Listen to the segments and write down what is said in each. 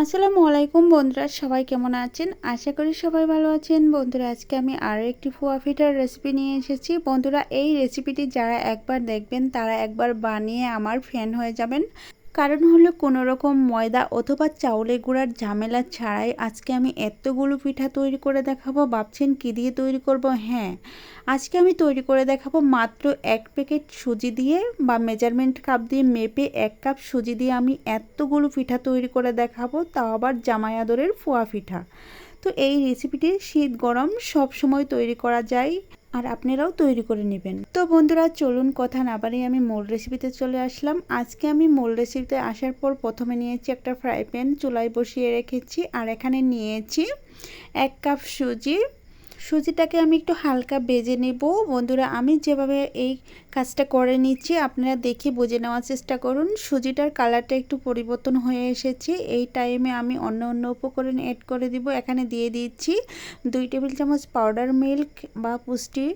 আসসালামু আলাইকুম বন্ধুরা, সবাই কেমন আছেন? আশা করি সবাই ভালো আছেন। বন্ধুরা, আজকে আমি আরও একটি ফোয়া ফিটার রেসিপি নিয়ে এসেছি। বন্ধুরা, এই রেসিপিটি যারা একবার দেখবেন, তারা একবার বানিয়ে আমার ফ্যান হয়ে যাবেন। কারণ হলো কোনো রকম ময়দা অথবা চাউলের গুঁড়ার ঝামেলা ছাড়াই আজকে আমি এতগুলো পিঠা তৈরি করে দেখাবো, ভাবছেন কী দিয়ে তৈরি করব? হ্যাঁ আজকে আমি তৈরি করে দেখাবো মাত্র এক প্যাকেট সুজি দিয়ে বা মেজারমেন্ট কাপ দিয়ে মেপে এক কাপ সুজি দিয়ে আমি এতগুলো পিঠা তৈরি করে দেখাবো, তাও আবার জামাই আদরের ফোয়া পিঠা। তো এই রেসিপিটি শীত গরম সব সময় তৈরি করা যায়। আর আপনারাও তৈরি করে নেবেন। তো বন্ধুরা, চলুন কথা না বাড়িয়ে আমি মোল রেসিপিতে চলে আসলাম। আজকে আমি মোল রেসিপিতে আসার পর প্রথমে নিয়েছি একটা ফ্রাই প্যান চুলায় বসিয়ে রেখেছি আর এখানে নিয়েছি এক কাপ সুজি সুজিটাকে আমি একটু হালকা বেজে নেব। বন্ধুরা, আমি যেভাবে এই কাজটা করে নিচ্ছি, আপনারা দেখে বুঝে নেওয়ার চেষ্টা করুন। সুজিটার কালারটা একটু পরিবর্তন হয়ে এসেছে। এই টাইমে আমি অন্য অন্য উপকরণ অ্যাড করে দিব। এখানে দিয়ে দিচ্ছি দুই টেবিল চামচ পাউডার মিল্ক বা পুষ্টি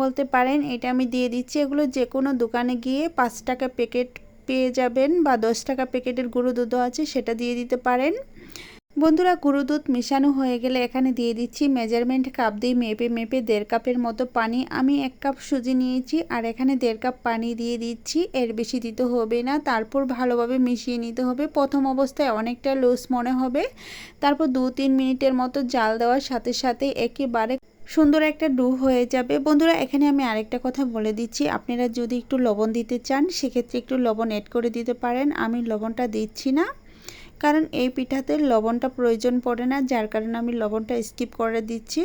বলতে পারেন। এটা আমি দিয়ে দিচ্ছি। এগুলো যে কোনো দোকানে গিয়ে পাঁচ টাকা প্যাকেট পেয়ে যাবেন বা দশ টাকা প্যাকেটের গুঁড়ো দুধও আছে, সেটা দিয়ে দিতে পারেন। বন্ধুরা গুঁড়ো দুধ মেশানো হয়ে গেলে এখানে দিয়ে দিচ্ছি মেজারমেন্ট কাপ দিয়ে মেপে মেপে দেড় কাপের মতো পানি। আমি এক কাপ সুজি নিয়েছি আর এখানে দেড় কাপ পানি দিয়ে দিচ্ছি। এর বেশি দিতে হবে না, তারপর ভালোভাবে মিশিয়ে নিতে হবে। প্রথম অবস্থায় অনেকটা লুজ মনে হবে। তারপর দু তিন মিনিটের মতো জাল দেওয়ার সাথে সাথে একেবারে সুন্দর একটা ডু হয়ে যাবে। বন্ধুরা, এখানে আমি আরেকটা কথা বলে দিচ্ছি। আপনারা যদি একটু লবণ দিতে চান, সেক্ষেত্রে একটু লবণ অ্যাড করে দিতে পারেন। আমি লবণটা দিচ্ছি না। কারণ এই পিঠাতে লবণটা প্রয়োজন পড়ে না, যার কারণে আমি লবণটা স্কিপ করে দিচ্ছি।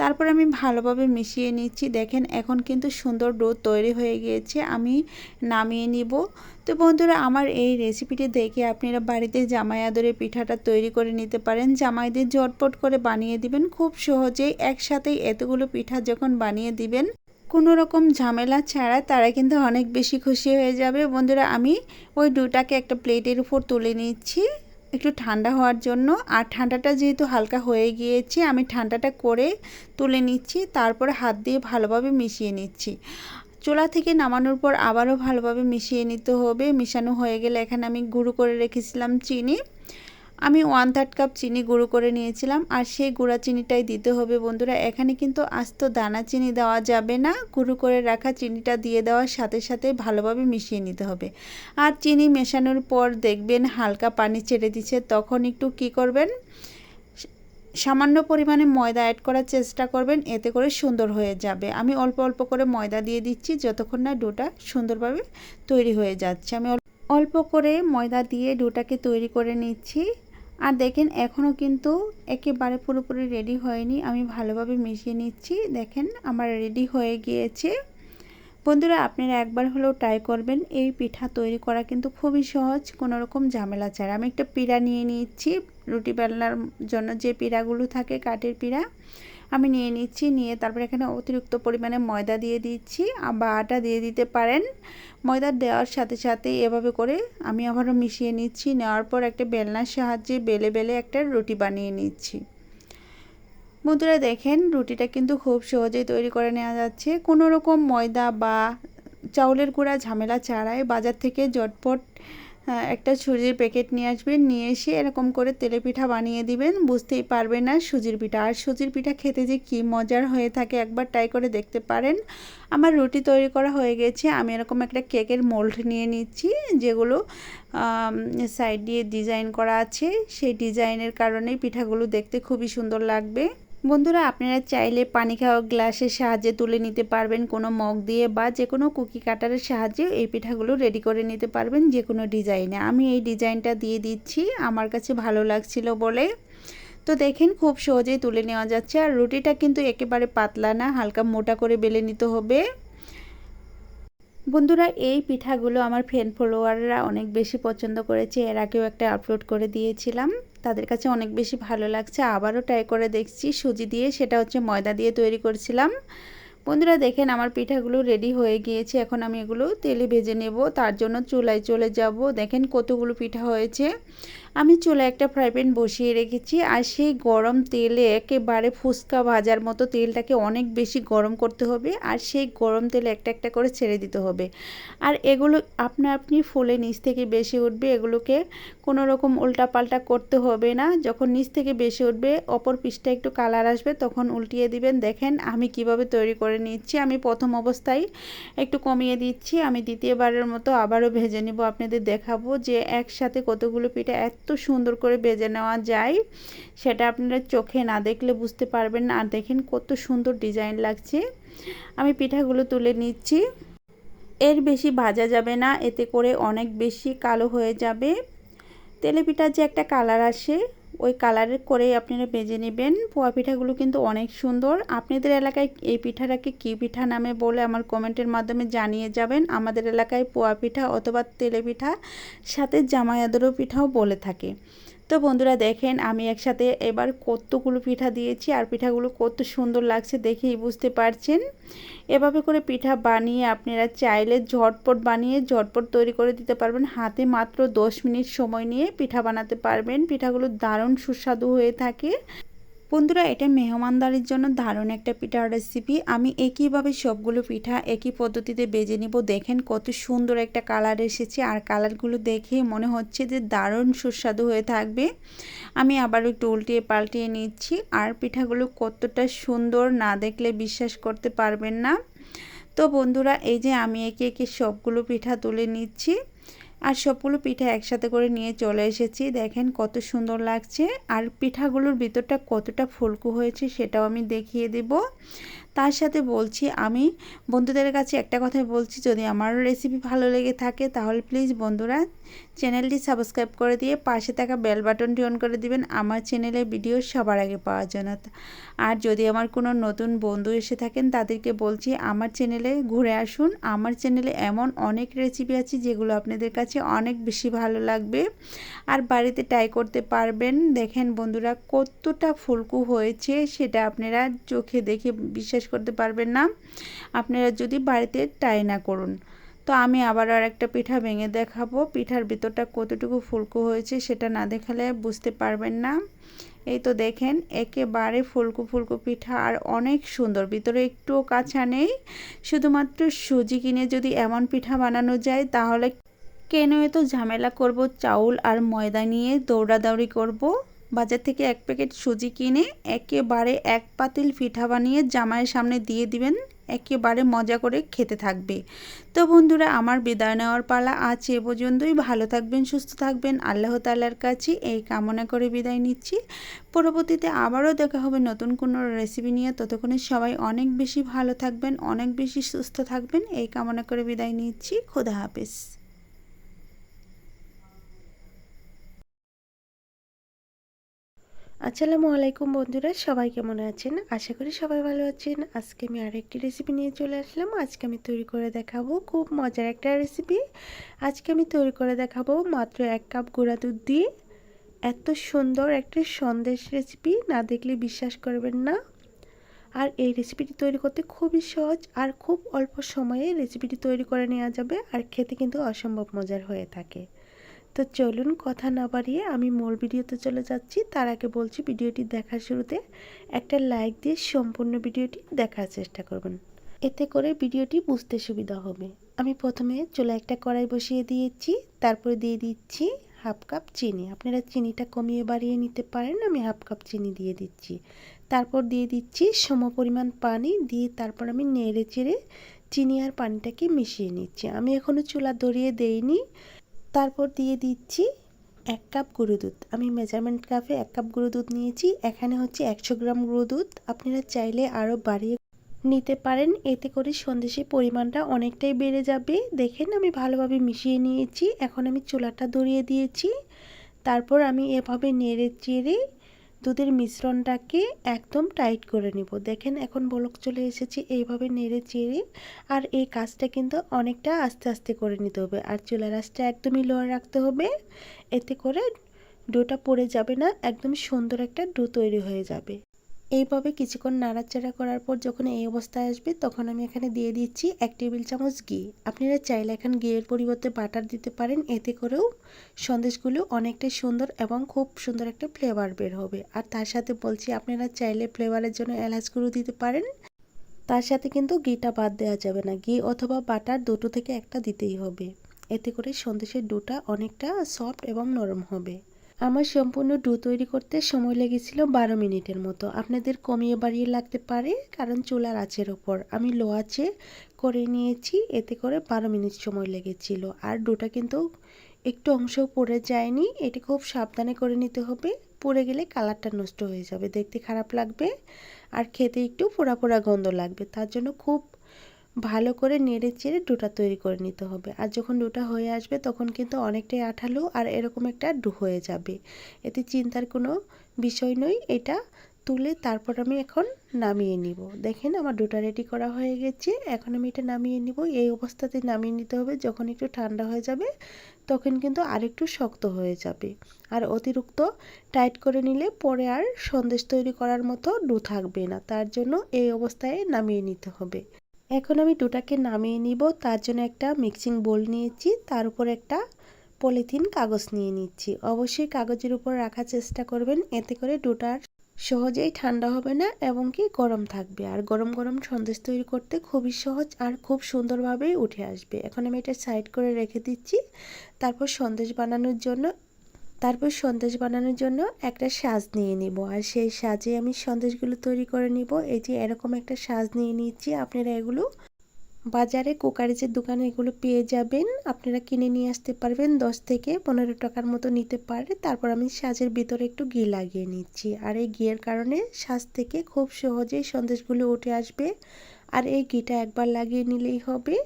তারপর আমি ভালোভাবে মিশিয়ে নিচ্ছি। দেখেন, এখন কিন্তু সুন্দর ডো তৈরি হয়ে গিয়েছে, আমি নামিয়ে নিব। তো বন্ধুরা, আমার এই রেসিপিটি দেখে আপনারা বাড়িতে জামাই আদরে পিঠাটা তৈরি করে নিতে পারেন। জামাইদের ঝটপট করে বানিয়ে দিবেন। খুব সহজেই একসাথেই এতগুলো পিঠা যখন বানিয়ে দিবেন কোনো রকম ঝামেলা ছাড়া তারা কিন্তু অনেক বেশি খুশি হয়ে যাবে। বন্ধুরা, আমি ওই দুটাকে একটা প্লেটের উপর তুলে নিচ্ছি একটু ঠান্ডা হওয়ার জন্য। আর ঠান্ডাটা যেহেতু হালকা হয়ে গিয়েছে, আমি ঠান্ডাটা করে তুলে নিচ্ছি, তারপরে হাত দিয়ে ভালোভাবে মিশিয়ে নিচ্ছি। চোলা থেকে নামানোর পর আবারও ভালোভাবে মিশিয়ে নিতে হবে। মিশানো হয়ে গেলে এখানে আমি গুঁড়ো করে রেখেছিলাম চিনি। আমি ওয়ান থার্ড কাপ চিনি গুঁড়ো করে নিয়েছিলাম, আর সেই গুঁড়া চিনিটাই দিতে হবে বন্ধুরা। এখানে কিন্তু আস্ত দানা চিনি দেওয়া যাবে না, গুঁড়ো করে রাখা চিনিটা দিয়ে দেওয়ার সাথে সাথে ভালোভাবে মিশিয়ে নিতে হবে। আর চিনি মেশানোর পর দেখবেন হালকা পানি ছেড়ে দিচ্ছে, তখন একটু কি করবেন? সামান্য পরিমাণে ময়দা অ্যাড করার চেষ্টা করবেন, এতে করে সুন্দর হয়ে যাবে। আমি অল্প অল্প করে ময়দা দিয়ে দিচ্ছি, যতক্ষণ না ডোটা সুন্দরভাবে তৈরি হয়ে যাচ্ছে। আমি অল্প করে ময়দা দিয়ে ডোটাকে তৈরি করে নিচ্ছি। আর দেখেন, এখনও কিন্তু একেবারে পুরোপুরি রেডি হয়নি। আমি ভালোভাবে মিশিয়ে নিচ্ছি। দেখেন, আমার রেডি হয়ে গিয়েছে। বন্ধুরা, আপনারা একবার হলেও ট্রাই করবেন। এই পিঠা তৈরি করা কিন্তু খুবই সহজ, কোনো রকম ঝামেলা ছাড়া। আমি একটা পিড়া নিয়ে নিচ্ছি, রুটি বেলনার জন্য যে পিড়াগুলো থাকে, কাঠের পিড়া। আমি নিয়ে নিচ্ছি, নিয়ে তারপর এখানে অতিরিক্ত পরিমাণে ময়দা দিয়ে দিচ্ছি। বা আটা দিয়ে দিতে পারেন। ময়দা দেওয়ার সাথে সাথে এভাবে করে আমি আবারও মিশিয়ে নিচ্ছি। নেওয়ার পর একটা বেলনার সাহায্যে বেলে বেলে একটা রুটি বানিয়ে নিচ্ছি। বন্ধুরা দেখেন, রুটিটা কিন্তু খুব সহজেই তৈরি করে নেওয়া যাচ্ছে। কোনো রকম ময়দা বা চাউলের গুঁড়া ঝামেলা ছাড়াই বাজার থেকে জটপট একটা সুজির প্যাকেট নিয়ে আসবেন, নিয়ে এসে এরকম করে তেলে পিঠা বানিয়ে দিবেন, বুঝতেই পারবেন না সুজির পিঠা। আর সুজির পিঠা খেতে যে কী মজার হয়ে থাকে একবার ট্রাই করে দেখতে পারেন। আমার রুটি তৈরি করা হয়ে গেছে, আমি এরকম একটা কেকের মোল্ড নিয়ে নিচ্ছি, যেগুলো সাইড দিয়ে ডিজাইন করা আছে। সেই ডিজাইনের কারণেই পিঠাগুলো দেখতে খুবই সুন্দর লাগবে। বন্ধুরা, আপনারা চাইলে পানি খাওয়া গ্লাসের সাহায্যে তুলে নিতে পারবেন। কোনো মগ দিয়ে বা যে কোনো কুকি কাটারের সাহায্যে এই পিঠাগুলো রেডি করে নিতে পারবেন যে কোনো ডিজাইনে। আমি এই ডিজাইনটা দিয়ে দিচ্ছি, আমার কাছে ভালো লাগছিল বলে। তো দেখেন, খুব সহজেই তুলে নেওয়া যাচ্ছে। আর রুটিটা কিন্তু একেবারে পাতলা না, হালকা মোটা করে বেলে নিতে হবে। বন্ধুরা, এই পিঠাগুলো আমার ফ্রেন্ড ফলোয়াররা অনেক বেশি পছন্দ করেছে। এর আগেও একটা আপলোড করে দিয়েছিলাম। তাদের কাছে অনেক বেশি ভালো লাগছে। আবারও ট্রাই করে দেখছি। সুজি দিয়ে সেটা হচ্ছে ময়দা দিয়ে তৈরি করছিলাম। বন্ধুরা, দেখেন আমার পিঠাগুলো রেডি হয়ে গিয়েছে। এখন আমি এগুলো তেলে ভেজে নেব। তার জন্য চুলায় চলে যাব। দেখেন কতগুলো পিঠা হয়েছে। আমি চুলে একটা ফ্রাই প্যান বসিয়ে রেখেছি আর সেই গরম তেলে একেবারে ফুচকা ভাজার মতো তেলটাকে অনেক বেশি গরম করতে হবে আর সেই গরম তেলে একটা একটা করে ছেড়ে দিতে হবে। আর এগুলো আপনা আপনি ফুলে নিচ থেকে বেশি উঠবে, এগুলোকে কোনো রকম উল্টাপাল্টা করতে হবে না। যখন নিচ থেকে বেশি উঠবে, অপর পিসটা একটু কালার আসবে, তখন উল্টিয়ে দিবেন। দেখেন আমি কীভাবে তৈরি করে নিচ্ছি। আমি প্রথম অবস্থায় একটু কমিয়ে দিচ্ছি। আমি দ্বিতীয়বারের মতো আবারও ভেজে নিব। আপনাদের দেখাবো যে একসাথে কতগুলো পিঠা, এত সুন্দর করে বেজে নেওয়া যায়, সেটা আপনারা চোখে না দেখলে বুঝতে পারবেন না। আর দেখেন কত সুন্দর ডিজাইন লাগছে। আমি পিঠাগুলো তুলে নিচ্ছি। এর বেশি ভাজা যাবে না, এতে করে অনেক বেশি কালো হয়ে যাবে। তেলে পিঠার যে একটা কালার আসে ওই কালারের করেই আপনারা বেজে নেবেন। পোয়া পিঠাগুলো কিন্তু অনেক সুন্দর। আপনাদের এলাকায় এই পিঠাটাকে কী পিঠা নামে বলে আমার কমেন্টের মাধ্যমে জানিয়ে যাবেন। আমাদের এলাকায় পোয়া পিঠা অথবা তেলে পিঠা, সাথে জামায়াদেরও পিঠাও বলে থাকে। তো বন্ধুরা দেখেন, আমি একসাথে এবার কতগুলো পিঠা দিয়েছি আর পিঠাগুলো কত সুন্দর লাগছে দেখেই বুঝতে পারছেন। এভাবে করে পিঠা বানিয়ে আপনারা চাইলে ঝটপট বানিয়ে ঝটপট তৈরি করে দিতে পারবেন। হাতে মাত্র দশ মিনিট সময় নিয়ে পিঠা বানাতে পারবেন। পিঠাগুলো দারুণ সুস্বাদু হয়ে থাকে। বন্ধুরা, এটা মেহমানদারির জন্য দারুণ একটা পিঠার রেসিপি আমি একইভাবে সবগুলো পিঠা একই পদ্ধতিতে বেজে নিব। দেখেন কত সুন্দর একটা কালার এসেছে। আর কালারগুলো দেখে মনে হচ্ছে যে দারুণ সুস্বাদু হয়ে থাকবে। আমি আবার একটু উল্টিয়ে পাল্টিয়ে নিচ্ছি। আর পিঠাগুলো কতটা সুন্দর না দেখলে বিশ্বাস করতে পারবেন না। তো বন্ধুরা, এই যে আমি একে একে সবগুলো পিঠা তুলে নিচ্ছি। আর সবগুলো পিঠা একসাথে করে নিয়ে চলে এসেছি। দেখেন কত সুন্দর লাগছে। আর পিঠাগুলোর ভিতরটা কতটা ফুলকু হয়েছে সেটাও আমি দেখিয়ে দেব। তার সাথে বলছি, আমি বন্ধুদের কাছে একটা কথাই বলছি, যদি আমার রেসিপি ভালো লেগে থাকে তাহলে প্লিজ বন্ধুরা চ্যানেলটি সাবস্ক্রাইব করে দিয়ে পাশে থাকা বেল বাটনটি অন করে দিবেন। আমার চ্যানেলে ভিডিও সবার আগে পাওয়ার জন্য। আর যদি আমার কোনো নতুন বন্ধু এসে থাকেন, তাদেরকে বলছি, আমার চ্যানেলে ঘুরে আসুন। আমার চ্যানেলে এমন অনেক রেসিপি আছে যেগুলো আপনাদের কাছে অনেক বেশি ভালো লাগবে। আর বাড়িতে ট্রাই করতে পারবেন। দেখেন বন্ধুরা কতটা ফুলকু হয়েছে, সেটা আপনারা চোখে দেখে বিশ্বাস করতে পারবেন না। আপনারা যদি বাড়িতে ট্রাই না করুন। তো আমি আবার আর একটা পিঠা ভেঙে দেখাবো। পিঠার ভিতরটা কতটুকু ফুলকু হয়েছে সেটা না দেখালে বুঝতে পারবেন না। এই তো দেখেন একেবারে ফুলকু ফুলকু পিঠা আর অনেক সুন্দর। ভিতরে একটুও কাঁচা নেই। শুধুমাত্র সুজি কিনে যদি এমন পিঠা বানানো যায় তাহলে কেন এত ঝামেলা করব? চাউল আর ময়দা নিয়ে দৌড়াদৌড়ি করব? বাজার থেকে এক প্যাকেট সুজি কিনে একেবারে এক পাতিল পিঠা বানিয়ে জামাইয়ের সামনে দিয়ে দিবেন। একেবারে মজা করে খেতে থাকবে। তো বন্ধুরা, আমার বিদায় নেওয়ার পালা আজ এ পর্যন্তই। ভালো থাকবেন, সুস্থ থাকবেন। আল্লাহ তাল্লার কাছে এই কামনা করে বিদায় নিচ্ছি। পরবর্তীতে আবারও দেখা হবে নতুন কোনো রেসিপি নিয়ে। ততক্ষণে সবাই অনেক বেশি ভালো থাকবেন, অনেক বেশি সুস্থ থাকবেন। এই কামনা করে বিদায় নিচ্ছি। খুদা হাফেজ। আসসালামু আলাইকুম বন্ধুরা, সবাই কেমন আছেন? আশা করি সবাই ভালো আছেন। আজকে আমি আরেকটি রেসিপি নিয়ে চলে আসলাম। আজকে আমি তৈরি করে দেখাবো খুব মজার একটা রেসিপি আজকে আমি তৈরি করে দেখাবো মাত্র এক কাপ গুঁড়া দুধ দিয়ে। এত সুন্দর একটা সন্দেশ রেসিপি না দেখলে বিশ্বাস করবেন না। আর এই রেসিপিটি তৈরি করতে খুবই সহজ আর খুব অল্প সময়ে রেসিপিটি তৈরি করে নেওয়া যাবে। আর খেতে কিন্তু অসম্ভব মজার হয়ে থাকে। তো চলুন কথা না বাড়িয়ে আমি মূল ভিডিওতে চলে যাচ্ছি। তার আগে বলছি ভিডিওটি দেখার শুরুতে একটা লাইক দিয়ে সম্পূর্ণ ভিডিওটি দেখার চেষ্টা করবেন। এতে করে ভিডিওটি বুঝতে সুবিধা হবে। আমি প্রথমে চলে একটা কড়াই বসিয়ে দিয়েছি, তারপরে দিয়ে দিচ্ছি হাফ কাপ চিনি। আপনারা চিনিটা কমিয়ে বাড়িয়ে নিতে পারেন, আমি হাফ কাপ চিনি দিয়ে দিচ্ছি। তারপর দিয়ে দিচ্ছি সম পরিমাণ পানি, দিয়ে তারপর আমি নেড়ে চেড়ে চিনি আর পানিটাকে মিশিয়ে নিচ্ছি। আমি এখনও চুলা ধরিয়ে দেইনি। তারপর দিয়ে দিচ্ছি এক কাপ গুঁড়ো দুধ। আমি মেজারমেন্ট কাপে এক কাপ গুঁড়ো দুধ নিয়েছি। এখানে হচ্ছে একশো গ্রাম গুঁড়ো দুধ। আপনারা চাইলে আরও বাড়িয়ে নিতে পারেন। এতে করে সন্দেশের পরিমাণটা অনেকটাই বেড়ে যাবে। দেখেন আমি ভালোভাবে মিশিয়ে নিয়েছি। এখন আমি চুলাটা ধরিয়ে দিয়েছি। তারপর আমি এভাবে নেড়ে চেড়ে দুধের মিশ্রণটাকে একদম টাইট করে নিব। দেখেন, এখন বলক চলে এসেছে, এইভাবে নেড়ে চেড়ে আর এই কাজটা কিন্তু অনেকটা আস্তে আস্তে করে নিতে হবে। আর চুলার আঁচটা একদমই লোয়ার রাখতে হবে, এতে করে ডোটা পড়ে যাবে না, একদম সুন্দর একটা ডো তৈরি হয়ে যাবে। এইভাবে কিছুক্ষণ নাড়াচাড়া করার পর যখন এই অবস্থায় আসবে, তখন আমি এখানে দিয়ে দিচ্ছি এক টেবিল চামচ ঘি। আপনারা চাইলে এখন ঘিয়ের পরিবর্তে বাটার দিতে পারেন, এতে করেও সন্দেশগুলো অনেকটাই সুন্দর এবং খুব সুন্দর একটা ফ্লেভার বের হবে। আর তার সাথে বলছি, আপনারা চাইলে ফ্লেভারের জন্য এলাচ গুঁড়ো দিতে পারেন। তার সাথে কিন্তু ঘিটা বাদ দেওয়া যাবে না। ঘি অথবা বাটার দুটো থেকে একটা দিতেই হবে। এতে করে সন্দেশের ডোটা অনেকটা সফট এবং নরম হবে। আমার সম্পূর্ণ ডু তৈরি করতে সময় লেগেছিল বারো মিনিটের মতো। আপনাদের কমিয়ে বাড়িয়ে লাগতে পারে, কারণ চুলার আঁচের ওপর। আমি লো আঁচে করে নিয়েছি, এতে করে বারো মিনিট সময় লেগেছিল। আর ডুটা কিন্তু একটু অংশও পড়ে যায়নি, এটা খুব সাবধানে করে নিতে হবে। পড়ে গেলে কালারটা নষ্ট হয়ে যাবে, দেখতে খারাপ লাগবে। আর খেতে একটু পোড়া পোড়া গন্ধ লাগবে, তার জন্য খুব ভালো করে নেড়ে চেড়ে ডোটা তৈরি করে নিতে হবে। আর যখন ডোটা হয়ে আসবে তখন কিন্তু অনেকটাই আঠালো আর এরকম একটা ডো হয়ে যাবে। এতে চিন্তার কোনো বিষয় নয়। এটা তুলে তারপর আমি এখন নামিয়ে নিব। দেখেন আমার ডোটা রেডি করা হয়ে গেছে। এখন আমি এটা নামিয়ে নিব। এই অবস্থাতে নামিয়ে নিতে হবে। যখন একটু ঠান্ডা হয়ে যাবে তখন কিন্তু আরেকটু শক্ত হয়ে যাবে। আর অতিরিক্ত টাইট করে নিলে পরে আর সন্দেশ তৈরি করার মতো ডো থাকবে না। তার জন্য এই অবস্থায় নামিয়ে নিতে হবে। এখন আমি ডোটাকে নামিয়ে নিব, তার জন্য একটা মিক্সিং বোল নিয়েছি, তার উপর একটা পলিথিন কাগজ নিয়ে নিচ্ছি। অবশ্যই কাগজের উপর রাখার চেষ্টা করবেন, এতে করে ডোটার সহজেই ঠান্ডা হবে না এবং কি গরম থাকবে। আর গরম গরম সন্দেশ তৈরি করতে খুবই সহজ আর খুব সুন্দরভাবেই উঠে আসবে। এখন আমি এটা সাইড করে রেখে দিচ্ছি, তারপর সন্দেশ বানানোর জন্য তারপর সন্দেশ বানানোর জন্য একটা সাজ নিয়ে নিব। আর সেই সাজে আমি সন্দেশগুলো তৈরি করে নিব। এই যে এরকম একটা সাজ নিয়ে নিচ্ছি। আপনারা এগুলো বাজারে কুকারিজের দোকানে এগুলো পেয়ে যাবেন, আপনারা কিনে নিয়ে আসতে পারবেন। দশ থেকে পনেরো টাকার মতো নিতে পারে। তারপর আমি সাজের ভিতরে একটু ঘি লাগিয়ে নিচ্ছি। আর এই ঘিয়ের কারণে সাজ থেকে খুব সহজেই সন্দেশগুলো উঠে আসবে। আর এই ঘিটা একবার লাগিয়ে নিলেই হবে।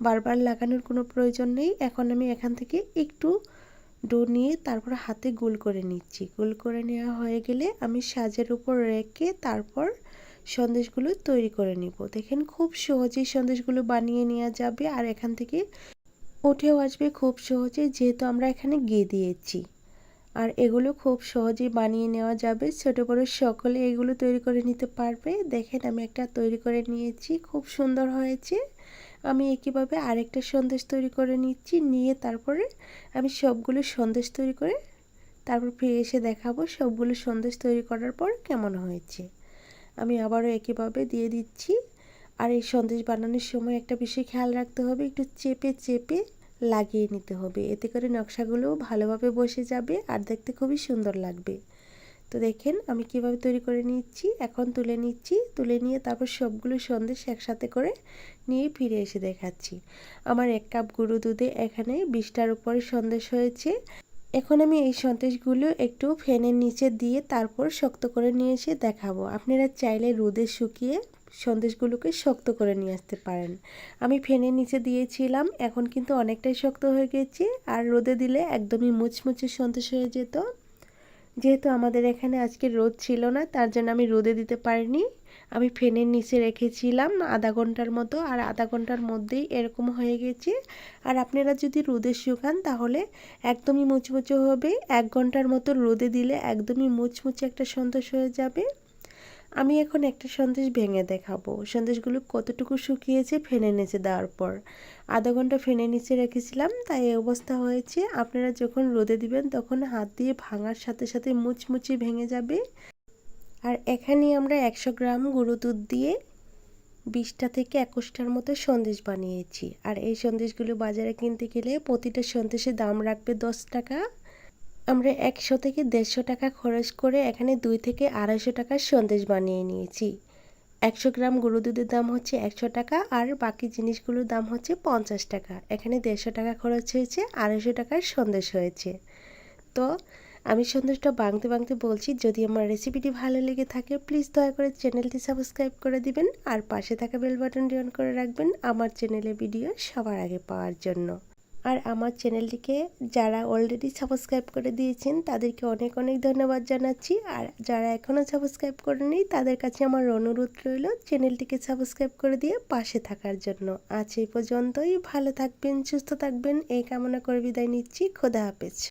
বারবার লাগানোর কোনো প্রয়োজন নেই। এখন আমি এখান থেকে একটু ডো নিয়ে তারপর হাতে গোল করে নিচ্ছি। গোল করে নেওয়া হয়ে গেলে আমি সাজের উপর রেখে তারপর সন্দেশগুলো তৈরি করে নিব। দেখেন খুব সহজেই সন্দেশগুলো বানিয়ে নেওয়া যাবে আর এখান থেকে উঠেও আসবে খুব সহজে যেহেতু আমরা এখানে ঘি দিয়েছি। আর এগুলো খুব সহজেই বানিয়ে নেওয়া যাবে। ছোটো বড়ো সকলে এগুলো তৈরি করে নিতে পারবে। দেখেন আমি একটা তৈরি করে নিয়েছি, খুব সুন্দর হয়েছে। আমি একইভাবে আরেকটা সন্দেশ তৈরি করে নিচ্ছি, নিয়ে তারপরে আমি সবগুলো সন্দেশ তৈরি করে তারপর ফিরে এসে দেখাবো সবগুলো সন্দেশ তৈরি করার পর কেমন হয়েছে। আমি আবারও একইভাবে দিয়ে দিচ্ছি। আর এই সন্দেশ বানানোর সময় একটা বিষয় খেয়াল রাখতে হবে, একটু চেপে চেপে লাগিয়ে নিতে হবে। এতে করে নকশাগুলোও ভালোভাবে বসে যাবে আর দেখতে খুবই সুন্দর লাগবে। তো দেখেন আমি কীভাবে তৈরি করে নিচ্ছি। এখন তুলে নিচ্ছি, তুলে নিয়ে তারপর সবগুলো সন্দেশ একসাথে করে নিয়ে ফিরে এসে দেখাচ্ছি। আমার এক কাপ গুঁড়ো দুধে এখানে বিশটার উপরে সন্দেশ হয়েছে। এখন আমি এই সন্দেশগুলো একটু ফ্যানের নিচে দিয়ে তারপর শক্ত করে নিয়ে এসে দেখাবো। আপনারা চাইলে রোদে শুকিয়ে সন্দেশগুলোকে শক্ত করে নিয়ে আসতে পারেন। আমি ফ্যানের নিচে দিয়েছিলাম, এখন কিন্তু অনেকটাই শক্ত হয়ে গেছে। আর রোদে দিলে একদমই মুচমুচে সন্দেশ হয়ে যেত। যেহেতু আমাদের এখানে আজকে রোদ ছিল না, তার জন্য আমি রোদে দিতে পারিনি। আমি ফ্যানের নিচে রেখেছিলাম আধা ঘণ্টার মতো, আর আধা ঘণ্টার মধ্যেই এরকম হয়ে গেছে। আর আপনারা যদি রোদে শুকান, তাহলে একদমই মুচমুচে হবে। এক ঘণ্টার মতো রোদে দিলে একদমই মুচমুচে একটা সন্তোষ হয়ে যাবে। আমি এখন একটা সন্দেশ ভেঙে দেখাবো। সন্দেশগুলো কতটুকু শুকিয়েছে ফেনে নিচে দেওয়ার পর। আধা ঘণ্টা ফেনে নিচে রেখেছিলাম, তাই এই অবস্থা হয়েছে। আপনারা যখন রোদে দিবেন, তখন হাত দিয়ে ভাঙার সাথে সাথে মুচমুচি ভেঙে যাবে। আর এখানে আমরা একশো গ্রাম গুঁড়ো দুধ দিয়ে বিশটা থেকে একুশটার মতো সন্দেশ বানিয়েছি। আর এই সন্দেশগুলো বাজারে কিনতে গেলে প্রতিটা সন্দেশের দাম রাখবে দশ টাকা। আমরা একশো থেকে দেড়শো টাকা খরচ করে এখানে দুই থেকে আড়াইশো টাকার সন্দেশ বানিয়ে নিয়েছি। একশো গ্রাম গরু দুধের দাম হচ্ছে একশো টাকা আর বাকি জিনিসগুলোর দাম হচ্ছে পঞ্চাশ টাকা। এখানে দেড়শো টাকা খরচ হয়েছে, আড়াইশো টাকার সন্দেশ হয়েছে। তো আমি সন্দেশটা বাংতে বাংতে বলছি, যদি আমার রেসিপিটি ভালো লেগে থাকে, প্লিজ দয়া করে চ্যানেলটি সাবস্ক্রাইব করে দিবেন আর পাশে থাকা বেল বাটনটি অন করে রাখবেন আমার চ্যানেলে ভিডিও সবার আগে পাওয়ার জন্য। আর আমার চ্যানেলটিকে যারা অলরেডি সাবস্ক্রাইব করে দিয়েছেন, তাদেরকে অনেক অনেক ধন্যবাদ জানাচ্ছি। আর যারা এখনও সাবস্ক্রাইব করেনি তাদের কাছে আমার অনুরোধ রইল চ্যানেলটিকে সাবস্ক্রাইব করে দিয়ে পাশে থাকার জন্য। আজ এই পর্যন্তই, ভালো থাকবেন, সুস্থ থাকবেন, এই কামনা করে বিদায় নিচ্ছি, খোদা হাফেজ।